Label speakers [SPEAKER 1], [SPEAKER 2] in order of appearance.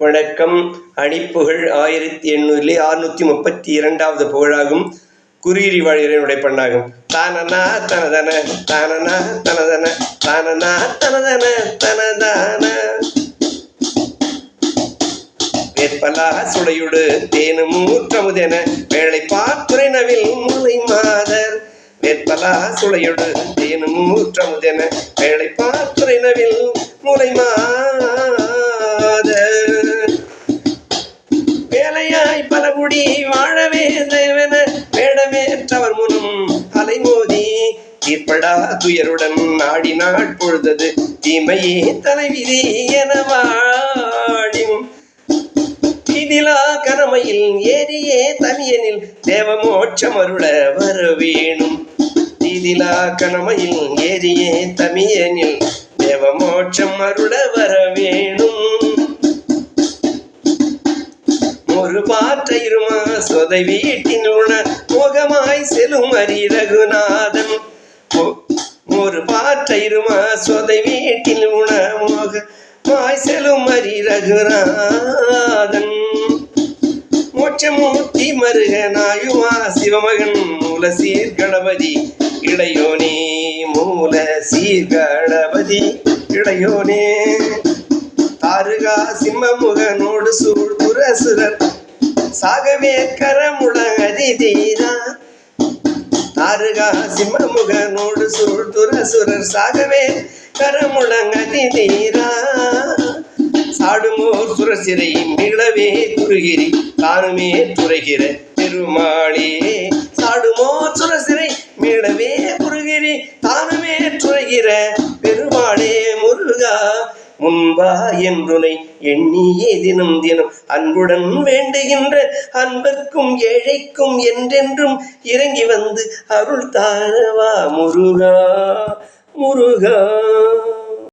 [SPEAKER 1] வணக்கம். அணிப்புகழ் ஆயிரத்தி எண்ணூறிலே அறுநூத்தி முப்பத்தி இரண்டாவது புகழாகும். குறியீரி வாழ்கிறனுடைய பண்ணாகும் தானனா தனதன தானனா தனதன தானனா தனதன தனதான. வேற்பலா சுளையுடு தேனும் ஊற்றமுதென வேளை பார்த்துறைனவில் முலை மாதர். வேற்பலா சுளையுடு தேனும் ஊற்றமுதென வேளை பார்த்துறைனவில் முலை மாதர் தலையாய் பலமுடி வாழவே தேவன வேடமேற்றவர் முனும் தலைமோதி. தீர்ப்படா துயருடன் நாடி நாள் பொழுதது தீமையே தலைவிதி என வாழின் இதிலா கனமையில் ஏரியே தனியனில் தேவமோட்சம் அருள வர வேணும் இதிலா கனமையில் ஏரியே தமியனில் தேவமோட்சம் அருள ஒரு பாற்றையுமா சொதை வீட்டின் உண முகமாய் செலும் அரி ரகுநாதன். ஒரு பாற்றையுமா சொதை வீட்டில் உண மோகமாய் செலும் அரி ரகுநாதன். மோட்சமூர்த்தி மருகனாயுமா சிவமகன் மூல சீர்கணபதி இளையோனே மூல சீர்கணபதி இளையோனே தாருகா சிம்மமுகனோடு சூழ் புரசுரர் சாகவே கரமுள தீரா தாருகா சிம்மமுகனோடு சூழ் துரசுரர் சாகவே கரமுழங்கதி தீரா சாடுமோர் சுரசிரை மிளவே குறுகிரி. தானுமே துறைகிற பெருமாளே சாடுமோர் சுரசிரை மீளவே குறுகிரி. தானுமே துறைகிற பெருமாளே முருகா. முன்பா என்றுனை எண்ணியே தினம் தினம் அன்புடன் வேண்டுகின்ற அன்பர்க்கும் ஏழைக்கும் என்றென்றும் இறங்கி வந்து அருள் தாழவா முருகா முருகா.